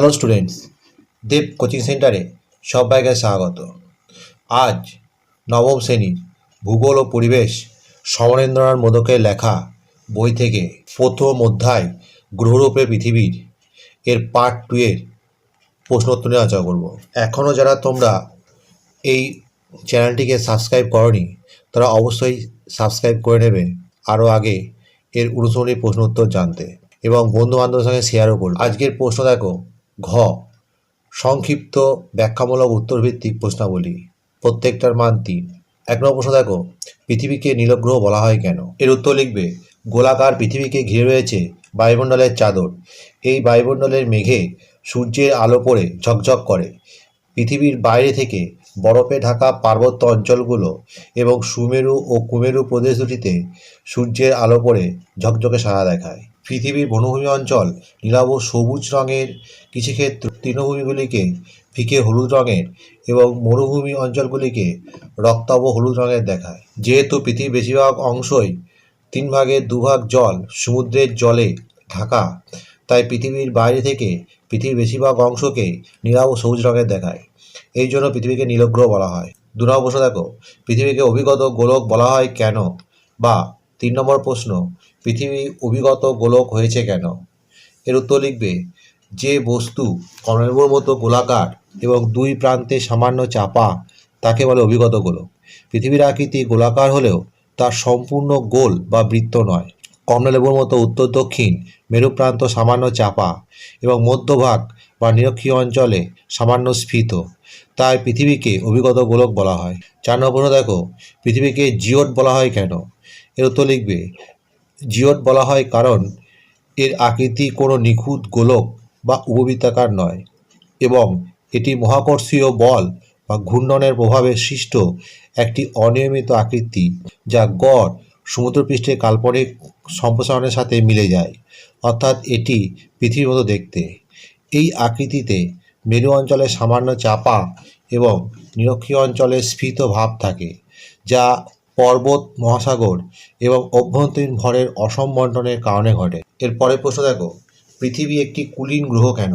Hello students দেব coaching সেন্টারে সবাইকে স্বাগত। আজ নবম শ্রেণির ভূগোল ও পরিবেশ সমরেন্দ্রনাথ মোদকের লেখা বই থেকে প্রথম অধ্যায় গ্রহরূপে পৃথিবীর এর পার্ট টু এর প্রশ্নোত্তর নিয়ে আলোচনা করব। এখনও যারা তোমরা এই চ্যানেলটিকে সাবস্ক্রাইব করনি, তারা অবশ্যই সাবস্ক্রাইব করে নেবে আরও আগে এর অনুসরণী প্রশ্ন উত্তর জানতে এবং বন্ধু বান্ধবের সঙ্গে শেয়ারও করবে। আজকের প্রশ্ন দেখো ঘ, সংক্ষিপ্ত ব্যাখ্যামূলক উত্তরভিত্তিক প্রশ্নাবলী। প্রত্যেকটার মান তিন। এক নম্বর প্রশ্ন, দেখো, পৃথিবীকে নীলগ্রহ বলা হয় কেন? এর উত্তর লিখবে, গোলাকার পৃথিবীকে ঘিরে রয়েছে বায়ুমণ্ডলের চাদর। এই বায়ুমণ্ডলের মেঘে সূর্যের আলো পড়ে, ঝকঝক করে। পৃথিবীর বাইরে থেকে বরফে ঢাকা পার্বত্য অঞ্চলগুলো এবং সুমেরু ও কুমেরু প্রদেশ দুটিতে সূর্যের আলো পড়ে, ঝকঝকে সারা দেখায়। পৃথিবীর বনভূমি অঞ্চল নীলাভ সবুজ রঙের কিছু ক্ষেত্রে তৃণভূমিগুলিকে ফিকে হলুদ রঙের এবং মরুভূমি অঞ্চলগুলিকে রক্তাভ হলুদ রঙের দেখায়। যেহেতু পৃথিবীর বেশিরভাগ অংশই তিন ভাগের দুভাগ জল সমুদ্রের জলে ঢাকা, তাই পৃথিবীর বাইরে থেকে পৃথিবীর বেশিরভাগ অংশকে নীলাভ সবুজ রঙের দেখায়। এই জন্য পৃথিবীকে নীলগ্রহ বলা হয়। দু নম্বর প্রশ্ন দেখো, পৃথিবীকে অভিগত গোলক বলা হয় কেন? বা তিন নম্বর প্রশ্ন পৃথিবী অভিগত গোলক হয়েছে কেন? এর উত্তর লিখবে, যে বস্তু কর্ণের মতো গোলাকার এবং দুই প্রান্তে সামান্য চাপা, তাকে বলে অভিগত গোলক। পৃথিবীর আকৃতি গোলাকার হলেও তার সম্পূর্ণ গোল বা বৃত্ত নয়। কমলালেবুর মতো উত্তর দক্ষিণ মেরুপ্রান্ত সামান্য চাপা এবং মধ্যভাগ বা নিরক্ষীয় অঞ্চলে সামান্য স্ফীত। তাই পৃথিবীকে অভিগত গোলক বলা হয়। চার নম্বর দেখো, পৃথিবীকে জিওট বলা হয় কেন? এর উত্তর লিখবে জিওট বলা হয় কারণ, এর আকৃতি কোনো নিখুঁত গোলক বা উপবৃত্তাকার নয় এবং এটি মহাকর্ষীয় বল বা ঘূর্ণনের প্রভাবে সৃষ্ট একটি অনিয়মিত আকৃতি যা গড়, সমুদ্রপৃষ্ঠের কাল্পনিক সম্প্রসারণের সাথে মিলে যায়, অর্থাৎ এটি পৃথিবীর মতো দেখতে। এই আকৃতিতে মেরু অঞ্চলে সামান্য চাপা এবং নিরক্ষীয় অঞ্চলে স্ফীত ভাব থাকে, যা পর্বত, মহাসাগর এবং অভ্যন্তরীণ ভরের অসম বন্টনের কারণে ঘটে। এর পরের প্রশ্ন দেখো, পৃথিবী একটি কুলীন গ্রহ কেন?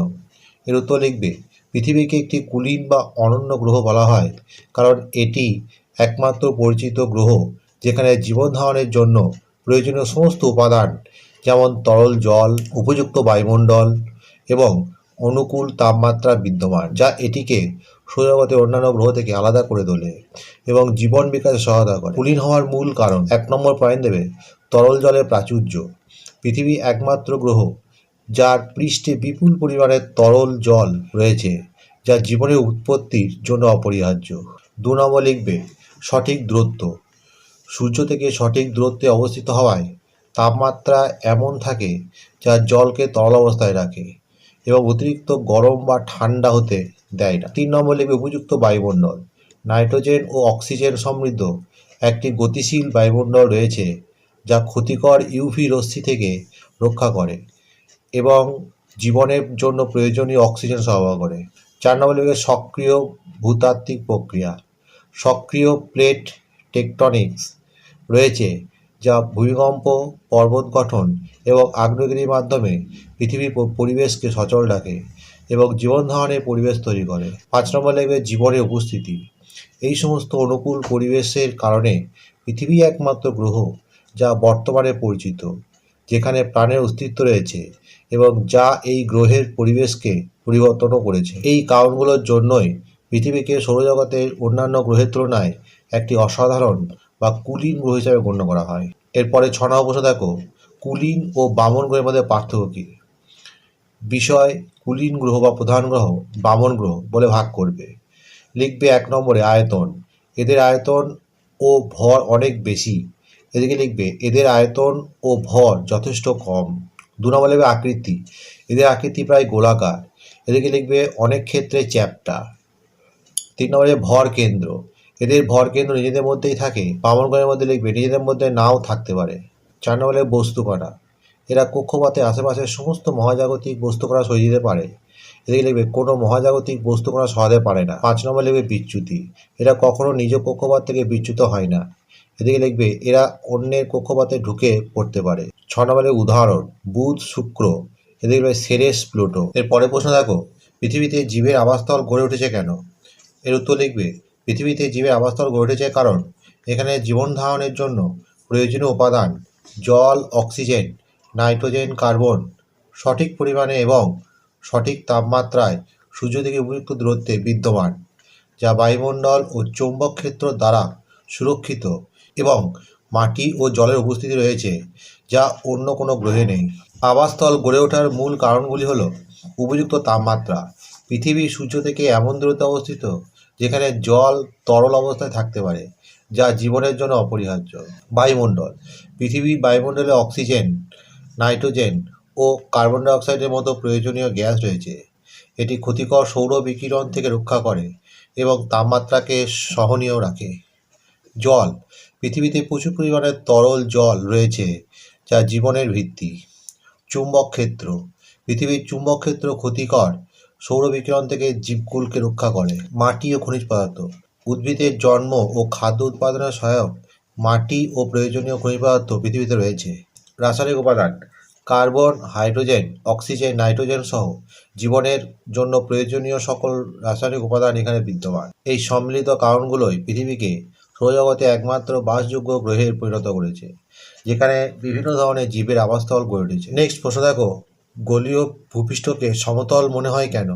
এর উত্তর লিখবে, পৃথিবীকে একটি কুলীন বা অনন্য গ্রহ বলা হয়, কারণ এটি একমাত্র পরিচিত গ্রহ যেখানে জীবন ধারণের জন্য প্রয়োজনীয় সমস্ত উপাদান যেমন তরল জল, উপযুক্ত বায়ুমণ্ডল এবং অনুকূল তাপমাত্রা বিদ্যমান, যা এটিকে সৌরজগতের অন্যান্য গ্রহ থেকে আলাদা করে তোলে এবং জীবন বিকাশে সহায়তা করে। কুলীন হওয়ার মূল কারণ এক নম্বর পয়েন্ট দেবে তরল জলের প্রাচুর্য। পৃথিবী একমাত্র গ্রহ যার পৃষ্ঠে বিপুল পরিমাণে তরল জল রয়েছে, যা জীবনের উৎপত্তির জন্য অপরিহার্য। দু নম্বর লিখবে, সঠিক দূরত্ব। সূর্য থেকে সঠিক দূরত্বে অবস্থিত হওয়ায় তাপমাত্রা এমন থাকে যা জলকে তরল অবস্থায় রাখে এবং অতিরিক্ত গরম বা ঠান্ডা হতে দেয় না। তিন নম্বর লিখবে উপযুক্ত বায়ুমণ্ডল নাইট্রোজেন ও অক্সিজেন সমৃদ্ধ একটি গতিশীল বায়ুমণ্ডল রয়েছে যা ক্ষতিকর ইউভি রশ্মি থেকে রক্ষা করে এবং জীবনের জন্য প্রয়োজনীয় অক্সিজেন সরবরাহ করে। চার নম্বর লিখবে সক্রিয় ভূতাত্ত্বিক প্রক্রিয়া। সক্রিয় প্লেট টেকটনিক্স রয়েছে যা ভূমিকম্প, পর্বত গঠন এবং আগ্নেয়গিরির মাধ্যমে পৃথিবীর পরিবেশকে সচল রাখে। এবং জীবন ধারণের পরিবেশ তৈরি করে। পাঁচ নম্বর লিখবে জীবনের উপস্থিতি। এই সমস্ত অনুকূল পরিবেশের কারণে পৃথিবী একমাত্র গ্রহ যা বর্তমানে পরিচিত, যেখানে প্রাণের অস্তিত্ব রয়েছে এবং যা এই গ্রহের পরিবেশকে পরিবর্তনও করেছে। এই কারণগুলোর জন্যই পৃথিবীকে সৌরজগতের অন্যান্য গ্রহের তুলনায় একটি অসাধারণ বা কুলীন গ্রহ হিসাবে গণ্য করা হয়। এরপরে ছ নম্বর দেখো। কুলীন ও বামন গ্রহের মধ্যে পার্থক্য কী? বিষয় কুলীন গ্রহ বা প্রধান গ্রহ, বামন গ্রহ বলে ভাগ করবে। লিখবে এক নম্বরে আয়তন। এদের আয়তন ও ভর অনেক বেশি। এদিকে লিখবে, এদের আয়তন ও ভর যথেষ্ট কম। দু নম্বর লিখবে, আকৃতি। এদের আকৃতি প্রায় গোলাকার। এদিকে লিখবে, অনেক ক্ষেত্রে চ্যাপ্টা। তিন নম্বরে ভর কেন্দ্র। এদের ভর কেন্দ্র নিজেদের মধ্যেই থাকে। বামন গ্রহের মধ্যে লিখবে, নিজেদের মধ্যে নাও থাকতে পারে। চার নম্বরে বস্তু কণা এরা কক্ষপথে আশেপাশের সমস্ত মহাজাগতিক বস্তু কণা সরিয়ে দিতে পারে। এদিকে লিখবে, কোনো মহাজাগতিক বস্তু কণা সরাতে পারে না। পাঁচ নম্বর লিখবে, বিচ্যুতি। এরা কখনো নিজ কক্ষপথ থেকে বিচ্যুত হয় না। এদিকে লিখবে, এরা অন্যের কক্ষপথে ঢুকে পড়তে পারে। ছ নম্বরের উদাহরণ, বুধ, শুক্র। এদিকে লিখবে, সেরেস, প্লুটো। এর পরের প্রশ্ন দেখো, পৃথিবীতে জীবের আবাসস্থল গড়ে উঠেছে কেন? এর উত্তর লিখবে, পৃথিবীতে জীবের আবাসস্থল গড়ে উঠেছে কারণ, এখানে জীবন ধারণের জন্য প্রয়োজনীয় উপাদান, জল, অক্সিজেন নাইট্রোজেন, কার্বন, সঠিক পরিমাণে এবং সঠিক তাপমাত্রায় সূর্য থেকে উপযুক্ত দূরত্বে বিদ্যমান, যা বায়ুমণ্ডল ও চৌম্বক ক্ষেত্র দ্বারা সুরক্ষিত এবং মাটি ও জলের উপস্থিতি রয়েছে, যা অন্য কোনো গ্রহে নেই। আবাসস্থল গড়ে ওঠার মূল কারণগুলি হলো উপযুক্ত তাপমাত্রা। পৃথিবী সূর্য থেকে এমন দূরত্বে অবস্থিত যেখানে জল তরল অবস্থায় থাকতে পারে, যা জীবনের জন্য অপরিহার্য। বায়ুমণ্ডল, পৃথিবীর বায়ুমণ্ডলে অক্সিজেন নাইট্রোজেন ও কার্বন ডাইঅক্সাইডের মতো প্রয়োজনীয় গ্যাস রয়েছে। এটি ক্ষতিকর সৌর বিকিরণ থেকে রক্ষা করে এবং তাপমাত্রাকে সহনীয় রাখে। জল পৃথিবীতে প্রচুর পরিমাণে তরল জল রয়েছে যা জীবনের ভিত্তি। চুম্বক ক্ষেত্র পৃথিবীর চুম্বক ক্ষেত্র ক্ষতিকর সৌর বিকিরণ থেকে জীবকুলকে রক্ষা করে মাটি ও খনিজ পদার্থ। উদ্ভিদের জন্ম ও খাদ্য উৎপাদনের সহায়ক মাটি ও প্রয়োজনীয় খনিজ পদার্থ পৃথিবীতে রয়েছে। রাসায়নিক উপাদান, কার্বন, হাইড্রোজেন, অক্সিজেন, নাইট্রোজেন সহ জীবনের জন্য প্রয়োজনীয় সকল রাসায়নিক উপাদান এখানে বিদ্যমান। এই সম্মিলিত কারণগুলোই পৃথিবীকে সৌরজগতে একমাত্র বাসযোগ্য গ্রহে পরিণত করেছে, যেখানে বিভিন্ন ধরনের জীবের আবাসস্থল গড়ে উঠেছে। নেক্সট প্রশ্ন দেখো, গলীয় ভূপৃষ্ঠকে সমতল মনে হয় কেন?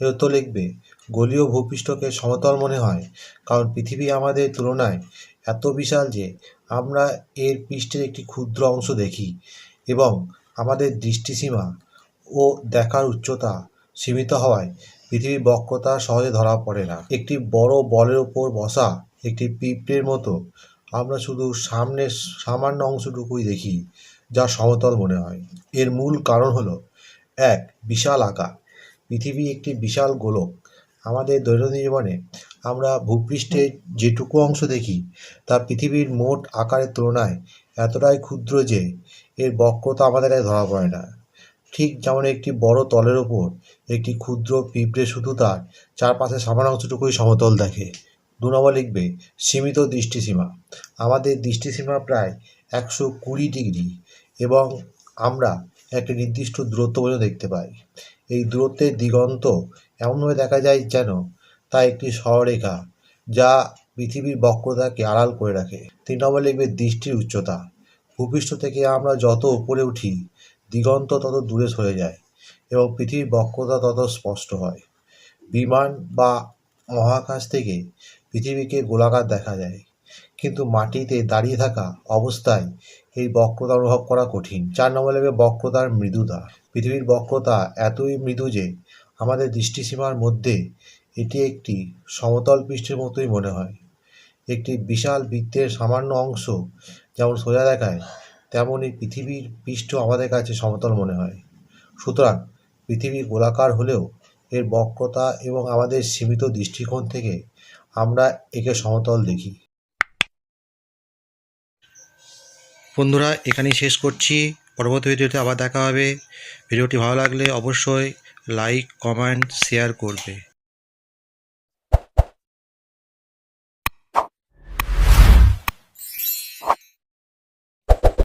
এর উত্তর লিখবে, গলীয় ভূপৃষ্ঠকে সমতল মনে হয় কারণ পৃথিবী আমাদের তুলনায় এত বিশাল যে আমরা এর পৃষ্ঠের একটি ক্ষুদ্র অংশ দেখি এবং আমাদের দৃষ্টিসীমা ও দেখার উচ্চতা সীমিত হওয়ায় পৃথিবীর বক্রতা সহজে ধরা পড়ে না। একটি বড় বলের ওপর বসা একটি পিঁপড়ের মতো আমরা শুধু সামনের সামান্য অংশটুকুই দেখি, যা সমতল মনে হয়। এর মূল কারণ হলো, এক, বিশাল আকার। পৃথিবী একটি বিশাল গোলক। আমাদের দৈনন্দিন জীবনে আমরা ভূপৃষ্ঠের যেটুকু অংশ দেখি তা পৃথিবীর মোট আকারের তুলনায় এতটাই ক্ষুদ্র যে এর বক্রতা আমাদের ধরা পড়ে না। ঠিক যেমন একটি বড় তলের ওপর একটি ক্ষুদ্র পিঁপড়ে শুধু তার চারপাশে সামান্য অংশটুকুই সমতল দেখে। দু নম্বর লিখবে, সীমিত দৃষ্টিসীমা। আমাদের দৃষ্টিসীমা প্রায় একশো কুড়ি ডিগ্রি এবং আমরা একটি নির্দিষ্ট দূরত্ব পর্যন্ত দেখতে পাই। এই দূরত্বের দিগন্ত এমনভাবে দেখা যায় যেন তা একটি সরলরেখা যা পৃথিবীর বক্রতাকে আড়াল করে রাখে। তিন নম্বর লিখবে দৃষ্টির উচ্চতা। ভূপৃষ্ঠ থেকে আমরা যত উপরে উঠি, দিগন্ত তত দূরে সরে যায় এবং পৃথিবীর বক্রতা তত স্পষ্ট হয়। বিমান বা মহাকাশ থেকে পৃথিবীকে গোলাকার দেখা যায়। কিন্তু মাটিতে দাঁড়িয়ে থাকা অবস্থায় এই বক্রতা অনুভব করা কঠিন। চার নম্বর লেগে বক্রতার মৃদুতা। পৃথিবীর বক্রতা এতই মৃদু যে আমাদের দৃষ্টিসীমার মধ্যে এটি একটি সমতল পৃষ্ঠের মতোই মনে হয়। একটি বিশাল বৃত্তের সামান্য অংশ যেমন সোজা দেখায় তেমনই পৃথিবীর পৃষ্ঠ আমাদের কাছে সমতল মনে হয়। সুতরাং পৃথিবী গোলাকার হলেও এর বক্রতা এবং আমাদের সীমিত দৃষ্টিকোণ থেকে আমরা একে সমতল দেখি। বন্ধুরা, এখানেই শেষ করছি। পরবর্তী ভিডিওতে আবার দেখা হবে। ভিডিওটি ভালো লাগলে অবশ্যই লাইক কমেন্ট শেয়ার করবে